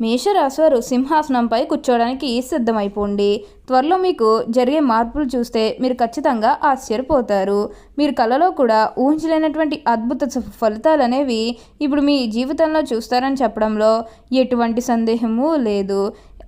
మేషరాశివారు సింహాసనంపై కూర్చోవడానికి సిద్ధమైపోండి. త్వరలో మీకు జరిగే మార్పులు చూస్తే మీరు ఖచ్చితంగా ఆశ్చర్యపోతారు. మీరు కళలో కూడా ఊహించలేనటువంటి అద్భుత ఫలితాలు అనేవి ఇప్పుడు మీ జీవితంలో చూస్తారని చెప్పడంలో ఎటువంటి సందేహము లేదు.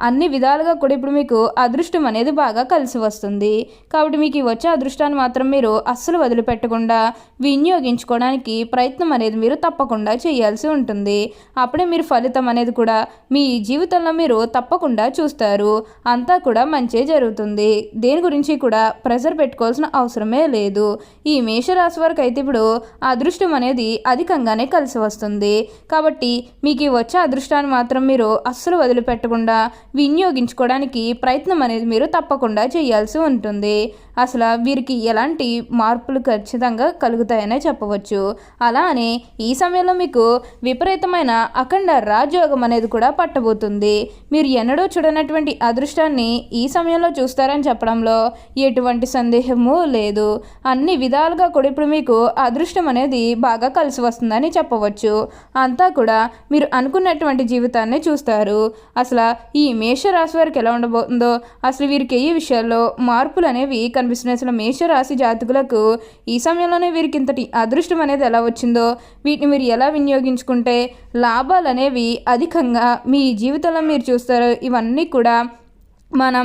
అన్ని విధాలుగా కూడా ఇప్పుడు మీకు అదృష్టం అనేది బాగా కలిసి వస్తుంది. కాబట్టి మీకు వచ్చే అదృష్టాన్ని మాత్రం మీరు అస్సలు వదిలిపెట్టకుండా వినియోగించుకోవడానికి ప్రయత్నం అనేది మీరు తప్పకుండా చేయాల్సి ఉంటుంది. అప్పుడే మీరు ఫలితం అనేది కూడా మీ జీవితంలో మీరు తప్పకుండా చూస్తారు. అంతా కూడా మంచి జరుగుతుంది. దేని గురించి కూడా ప్రెజర్ పెట్టుకోవాల్సిన అవసరమే లేదు. ఈ మేషరాశి వరకు అయితే ఇప్పుడు అదృష్టం అనేది అధికంగానే కలిసి వస్తుంది. కాబట్టి మీకు వచ్చే అదృష్టాన్ని మాత్రం మీరు అస్సలు వదిలిపెట్టకుండా వినియోగించుకోవడానికి ప్రయత్నం అనేది మీరు తప్పకుండా చేయాల్సి ఉంటుంది. అసలు వీరికి ఎలాంటి మార్పులు ఖచ్చితంగా కలుగుతాయనే చెప్పవచ్చు. అలా అని ఈ సమయంలో మీకు విపరీతమైన అఖండ రాజయోగం అనేది కూడా పట్టబోతుంది. మీరు ఎన్నడూ చూడనటువంటి అదృష్టాన్ని ఈ సమయంలో చూస్తారని చెప్పడంలో ఎటువంటి సందేహము లేదు. అన్ని విధాలుగా కూడా ఇప్పుడు మీకు అదృష్టం అనేది బాగా కలిసి వస్తుందని చెప్పవచ్చు. అంతా కూడా మీరు అనుకున్నటువంటి జీవితాన్ని చూస్తారు. అసలు ఈ మేషరాశి వారికి ఎలా ఉండబోతుందో అసలు వీరికి ఏ విషయాల్లో మార్పులు అనేవి కనిపిస్తున్నాయి. అసలు మేషరాశి జాతకులకు ఈ సమయంలోనే వీరికి ఇంతటి అదృష్టం అనేది ఎలా వచ్చిందో వీటిని మీరు ఎలా వినియోగించుకుంటే లాభాలు అనేవి అధికంగా మీ జీవితంలో మీరు చూస్తారు. ఇవన్నీ కూడా మనం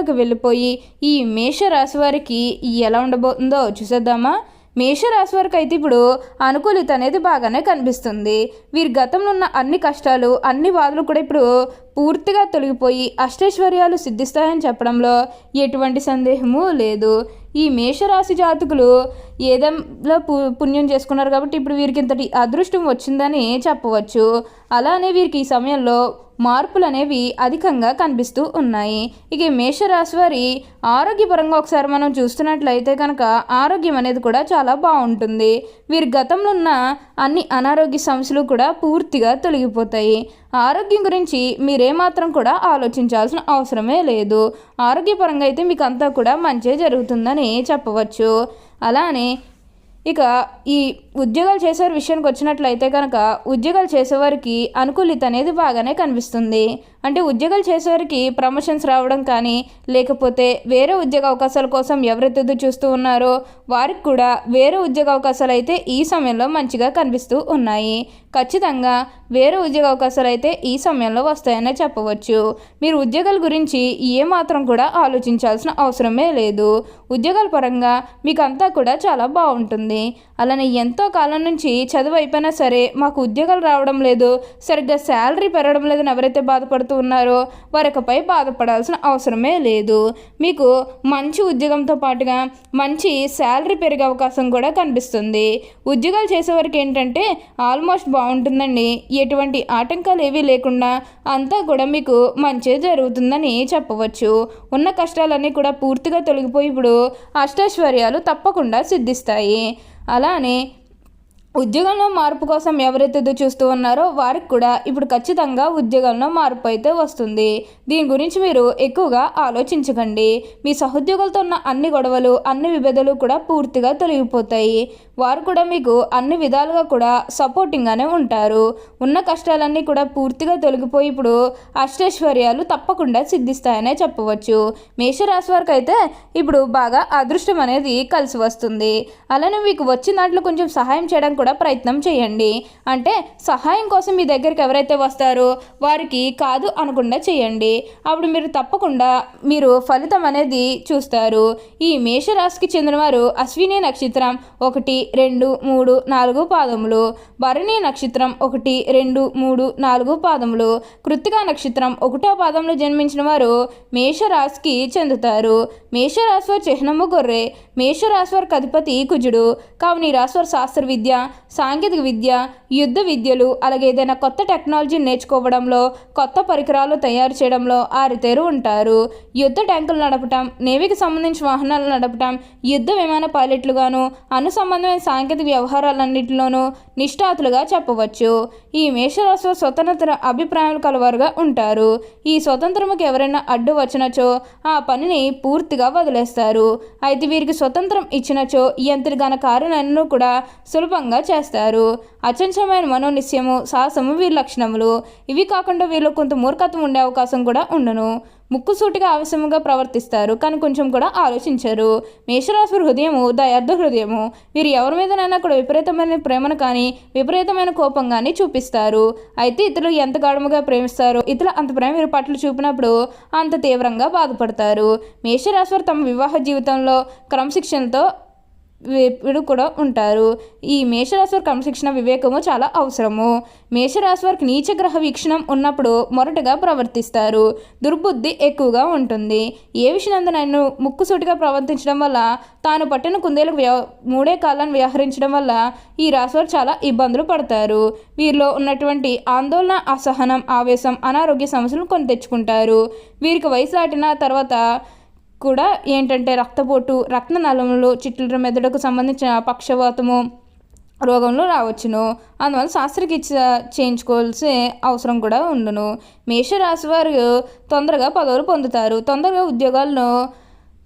రాశిలోకి వెళ్ళిపోయి ఈ మేషరాశి వారికి ఎలా ఉండబోతుందో చూసేద్దామా? మేషరాశి వారికి అయితే ఇప్పుడు అనుకూలిత అనేది బాగానే కనిపిస్తుంది. వీరి గతంలో ఉన్న అన్ని కష్టాలు అన్ని బాధలు కూడా ఇప్పుడు పూర్తిగా తొలగిపోయి అష్టైశ్వర్యాలు సిద్ధిస్తాయని చెప్పడంలో ఎటువంటి సందేహము లేదు. ఈ మేషరాశి జాతకులు ఏదంలో పుణ్యం చేసుకున్నారు కాబట్టి ఇప్పుడు వీరికి ఇంతటి అదృష్టం వచ్చిందని చెప్పవచ్చు. అలానే వీరికి ఈ సమయంలో మార్పులు అనేవి అధికంగా కనిపిస్తూ ఉన్నాయి. ఇక మేషరాశి వారి ఆరోగ్యపరంగా ఒకసారి మనం చూస్తున్నట్లయితే కనుక ఆరోగ్యం అనేది కూడా చాలా బాగుంటుంది. వీరి గతంలో ఉన్న అన్ని అనారోగ్య సమస్యలు కూడా పూర్తిగా తొలగిపోతాయి. ఆరోగ్యం గురించి మీరేమాత్రం కూడా ఆలోచించాల్సిన అవసరమే లేదు. ఆరోగ్యపరంగా అయితే మీకు అంతా కూడా మంచి జరుగుతుందని చెప్పవచ్చు. అలానే ఇక ఈ ఉద్యోగాలు చేసేవారి విషయానికి వచ్చినట్లయితే కనుక ఉద్యోగాలు చేసేవారికి అనుకూలిత అనేది బాగానే కనిపిస్తుంది. అంటే ఉద్యోగాలు చేసేవారికి ప్రమోషన్స్ రావడం కానీ లేకపోతే వేరే ఉద్యోగ అవకాశాల కోసం ఎవరైతే చూస్తూ ఉన్నారో వారికి కూడా వేరే ఉద్యోగ అవకాశాలు అయితే ఈ సమయంలో మంచిగా కనిపిస్తూ ఉన్నాయి. ఖచ్చితంగా వేరే ఉద్యోగ అవకాశాలు అయితే ఈ సమయంలో వస్తాయనే చెప్పవచ్చు. మీరు ఉద్యోగాల గురించి ఏమాత్రం కూడా ఆలోచించాల్సిన అవసరమే లేదు. ఉద్యోగాల పరంగా మీకు అంతా కూడా చాలా బాగుంటుంది. అలానే ఎంతో కాలం నుంచి చదువు అయిపోయినా సరే మాకు ఉద్యోగాలు రావడం లేదు సరిగ్గా శాలరీ పెరగడం లేదని ఎవరైతే కష్టపడుతూ ఉన్నారో వారికపై బాధపడాల్సిన అవసరమే లేదు. మీకు మంచి ఉద్యోగంతో పాటుగా మంచి శాలరీ పెరిగే అవకాశం కూడా కనిపిస్తుంది. ఉద్యోగాలు చేసేవారికి ఏంటంటే ఆల్మోస్ట్ బాగుంటుందండి. ఎటువంటి ఆటంకాలు ఏవీ లేకుండా అంతా కూడా మీకు మంచి జరుగుతుందని చెప్పవచ్చు. ఉన్న కష్టాలన్నీ కూడా పూర్తిగా తొలగిపోయి ఇప్పుడు అష్టైశ్వర్యాలు తప్పకుండా సిద్ధిస్తాయి. అలానే ఉద్యోగంలో మార్పు కోసం ఎవరైతే చూస్తూ ఉన్నారో వారికి కూడా ఇప్పుడు ఖచ్చితంగా ఉద్యోగంలో మార్పు అయితే వస్తుంది. దీని గురించి మీరు ఎక్కువగా ఆలోచించకండి. మీ సహోద్యోగులతో ఉన్న అన్ని గొడవలు అన్ని విభేదాలు కూడా పూర్తిగా తొలగిపోతాయి. వారు కూడా మీకు అన్ని విధాలుగా కూడా సపోర్టింగ్గానే ఉంటారు. ఉన్న కష్టాలన్నీ కూడా పూర్తిగా తొలగిపోయి ఇప్పుడు అష్టైశ్వర్యాలు తప్పకుండా సిద్ధిస్తాయనే చెప్పవచ్చు. మేషరాశి వారికి అయితే ఇప్పుడు బాగా అదృష్టం అనేది కలిసి వస్తుంది. అలానే మీకు వచ్చిన దాంట్లో కొంచెం సహాయం చేయడం కూడా ప్రయత్నం చేయండి. అంటే సహాయం కోసం మీ దగ్గరికి ఎవరైతే వస్తారో వారికి కాదు అనకుండా చేయండి. అప్పుడు మీరు తప్పకుండా మీరు ఫలితం అనేది చూస్తారు. ఈ మేషరాశికి చెందినవారు అశ్విని నక్షత్రం ఒకటి రెండు మూడు నాలుగు పాదములు. భరణి నక్షత్రం ఒకటి రెండు మూడు నాలుగు పాదములు. కృత్తికా నక్షత్రం ఒకటో పాదంలో జన్మించిన వారు మేషరాశికి చెందుతారు. మేషరాశివారి చిహ్నము గొర్రె. మేషరాశివారికి అధిపతి కుజుడు. కావున ఈ రాశివారి శాస్త్ర విద్య సాంకేతిక విద్య యుద్ధ విద్యలు అలాగే ఏదైనా కొత్త టెక్నాలజీ నేర్చుకోవడంలో కొత్త పరికరాలు తయారు చేయడంలో ఆరితేరు ఉంటారు. యుద్ధ ట్యాంకులు నడపటం నేవీకి సంబంధించిన వాహనాలు నడపటం యుద్ధ విమాన పైలట్లుగాను అను సంబంధమైన సాంకేతిక వ్యవహారాలన్నింటిలోనూ నిష్ఠాతులుగా చెప్పవచ్చు. ఈ మేషరాశిలో స్వతంత్ర అభిప్రాయాలు కలవారుగా ఉంటారు. ఈ స్వతంత్రముకి ఎవరైనా అడ్డు వచ్చినచో ఆ పనిని పూర్తిగా వదిలేస్తారు. అయితే వీరికి స్వతంత్రం ఇచ్చినచో ఎంతటి ఘన కారణాలను కూడా సులభంగా చేస్తారు. అచంచమైన మనోనిశ్యము సాహసము వీరి లక్షణములు. ఇవి కాకుండా వీళ్ళు కొంత మూర్ఖత్వం ఉండే అవకాశం కూడా ఉండను. ముక్కుసూటిగా ఆవశ్యముగా ప్రవర్తిస్తారు కానీ కొంచెం కూడా ఆలోచించరు. మేషరాశి హృదయము దయార్థ హృదయము. వీరు ఎవరి మీదనైనా కూడా విపరీతమైన ప్రేమను కానీ విపరీతమైన కోపం కానీ చూపిస్తారు. అయితే ఇతరులు ఎంత గాఢముగా ప్రేమిస్తారో ఇతరులు అంత ప్రేమ వీరి పట్ల చూపినప్పుడు అంత తీవ్రంగా బాధపడతారు. మేషరాశి వారు తమ వివాహ జీవితంలో క్రమశిక్షణతో ఇప్పుడు కూడా ఉంటారు. ఈ మేషరాశి వారికి క్రమశిక్షణ వివేకము చాలా అవసరము. మేషరాశి వారికి నీచగ్రహ వీక్షణం ఉన్నప్పుడు మొరటగా ప్రవర్తిస్తారు. దుర్బుద్ధి ఎక్కువగా ఉంటుంది. ఏ విషయాన్ని ముక్కుసూటిగా ప్రవర్తించడం వల్ల తాను పట్టిన కుందేలకు వ్యవ మూడే కాలాన్ని వ్యవహరించడం వల్ల ఈ రాశి వారు చాలా ఇబ్బందులు పడతారు. వీరిలో ఉన్నటువంటి ఆందోళన అసహనం ఆవేశం అనారోగ్య సమస్యలను కొని తెచ్చుకుంటారు. వీరికి వయసు దాటిన తర్వాత కూడా ఏంటంటే రక్తపోటు రక్త నలములు చిట్ల మెదడుకు సంబంధించిన పక్షవాతము రోగంలో రావచ్చును. అందువల్ల శాస్త్రచికిత్స చేయించుకోవాల్సిన అవసరం కూడా ఉండును. మేషరాశి వారు తొందరగా పదవులు పొందుతారు. తొందరగా ఉద్యోగాలను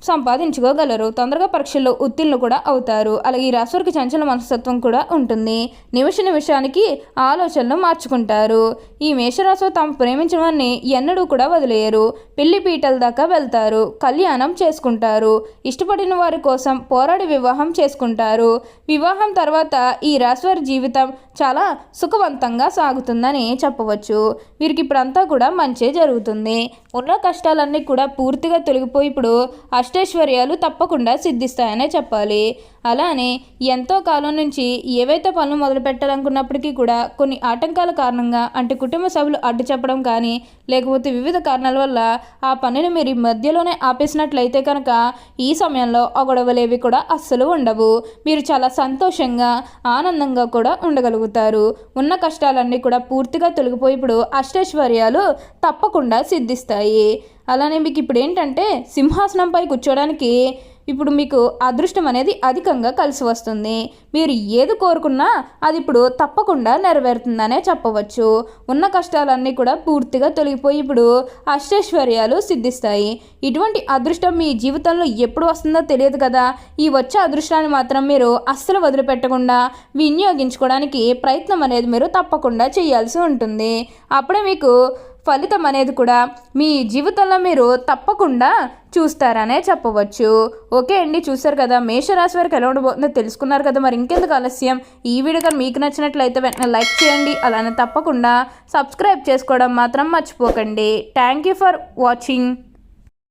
సంపాదించుకోగలరు. తొందరగా పరీక్షల్లో ఉత్తీర్ణులు కూడా అవుతారు. అలాగే ఈ రాశివారికి చంచల మనస్తత్వం కూడా ఉంటుంది. నిమిష నిమిషానికి ఆలోచనలు మార్చుకుంటారు. ఈ మేషరాశి తాము ప్రేమించిన వారిని ఎన్నడూ కూడా వదిలేయరు. పెళ్ళి పీటల దాకా వెళ్తారు. కళ్యాణం చేసుకుంటారు. ఇష్టపడిన వారి కోసం పోరాడి వివాహం చేసుకుంటారు. వివాహం తర్వాత ఈ రాశివారి జీవితం చాలా సుఖవంతంగా సాగుతుందని చెప్పవచ్చు. వీరికి ఇప్పుడంతా కూడా మంచి జరుగుతుంది. ఉన్న కష్టాలన్నీ కూడా పూర్తిగా తొలగిపోయి ఇప్పుడు అష్టైశ్వర్యాలు తప్పకుండా సిద్ధిస్తాయనే చెప్పాలి. అలానే ఎంతో కాలం నుంచి ఏవైతే పనులు మొదలు పెట్టాలనుకున్నప్పటికీ కూడా కొన్ని ఆటంకాల కారణంగా అంటే కుటుంబ సభ్యులు అడ్డు చెప్పడం కానీ లేకపోతే వివిధ కారణాల వల్ల ఆ పనిని మీరు మధ్యలోనే ఆపేసినట్లయితే కనుక ఈ సమయంలో ఆ గొడవలేవి కూడా అస్సలు ఉండవు. మీరు చాలా సంతోషంగా ఆనందంగా కూడా ఉండగలుగుతారు. ఉన్న కష్టాలన్నీ కూడా పూర్తిగా తొలగిపోయి ఇప్పుడు అష్టైశ్వర్యాలు తప్పకుండా సిద్ధిస్తాయి. అలానే మీకు ఇప్పుడు ఏంటంటే సింహాసనంపై కూర్చోడానికి ఇప్పుడు మీకు అదృష్టం అనేది అధికంగా కలిసి వస్తుంది. మీరు ఏది కోరుకున్నా అది ఇప్పుడు తప్పకుండా నెరవేరుతుందనే చెప్పవచ్చు. ఉన్న కష్టాలన్నీ కూడా పూర్తిగా తొలగిపోయి ఇప్పుడు అష్టైశ్వర్యాలు సిద్ధిస్తాయి. ఇటువంటి అదృష్టం మీ జీవితంలో ఎప్పుడు వస్తుందో తెలియదు కదా. ఈ వచ్చే అదృష్టాన్ని మాత్రం మీరు అస్సలు వదిలిపెట్టకుండా వినియోగించుకోవడానికి ప్రయత్నం అనేది మీరు తప్పకుండా చేయాల్సి ఉంటుంది. అప్పుడే మీకు ఫలితం అనేది కూడా మీ జీవితంలో మీరు తప్పకుండా చూస్తారనే చెప్పవచ్చు. ఓకే అండి చూసారు కదా? మేషరాశి వారికి ఎలా ఉండబోతుందో తెలుసుకున్నారు కదా? మరి ఇంకెందుకు ఆలస్యం? ఈ వీడియో కానీ మీకు నచ్చినట్లయితే వెంటనే లైక్ చేయండి. అలానే తప్పకుండా సబ్స్క్రైబ్ చేసుకోవడం మాత్రం మర్చిపోకండి. Thank you for watching.